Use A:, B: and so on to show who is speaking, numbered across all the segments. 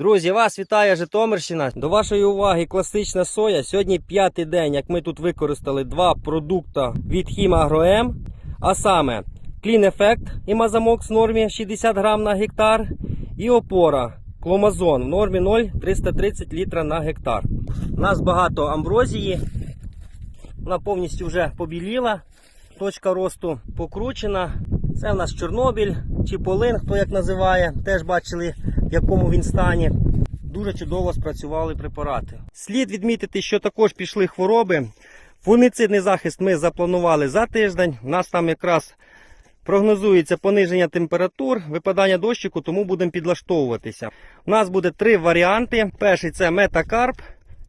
A: Друзі, вас вітає Житомирщина. До вашої уваги класична соя. Сьогодні п'ятий день, як ми тут використали два продукти від Хімагроем, а саме Clean Effect і Мазамокс в нормі 60 грам на гектар і опора Кломазон в нормі 0,330 літра на гектар. У нас багато амброзії. Вона повністю вже побіліла. Точка росту покручена. Це в нас Чорнобиль чи Полин, хто як називає. Теж бачили, в якому він стані. Дуже чудово спрацювали препарати. Слід відмітити, що також пішли хвороби. Фунгіцидний захист ми запланували за тиждень. У нас там якраз прогнозується пониження температур, випадання дощику, тому будемо підлаштовуватися. У нас буде три варіанти. Перший це метакарп,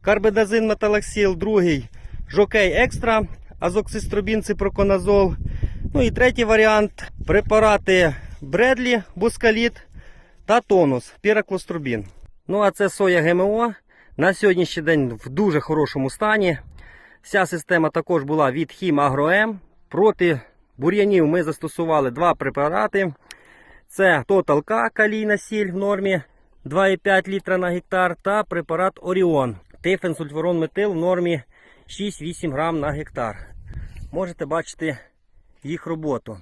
A: карбедазин металаксіл, другий жокей екстра, азоксистробін, ципроконазол. Ну і третій варіант препарати Бредлі, Бускаліт та тонус піраклострубін. Ну а це соя ГМО. На сьогоднішній день в дуже хорошому стані. Вся система також була від Хімагроем. Проти бур'янів ми застосували два препарати. Це Total K калійна сіль в нормі 2,5 літра на гектар та препарат Оріон. Тифенсульфурон метил в нормі 6-8 грам на гектар. Можете бачити їх роботу.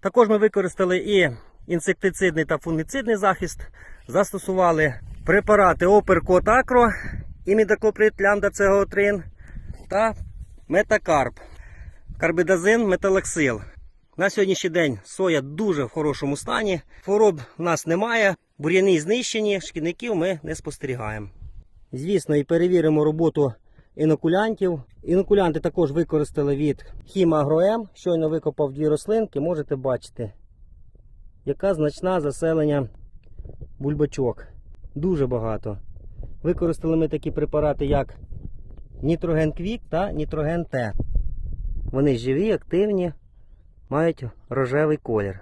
A: Також ми використали і інсектицидний та фунгіцидний захист. Застосували препарати Оперкот Акро, імідакоприт лямда ЦГО3 та метакарп, карбидазин, металаксил. На сьогоднішній день соя дуже в хорошому стані. Хвороб в нас немає, бур'яни знищені, шкідників ми не спостерігаємо. Звісно, і перевіримо роботу інокулянтів. Інокулянти також використали від Хімагроем. Щойно викопав дві рослинки, можете бачити, яка значна заселення бульбачок. Дуже багато. Використали ми такі препарати, як Нітроген Квік та Нітроген Т. Вони живі, активні, мають рожевий колір.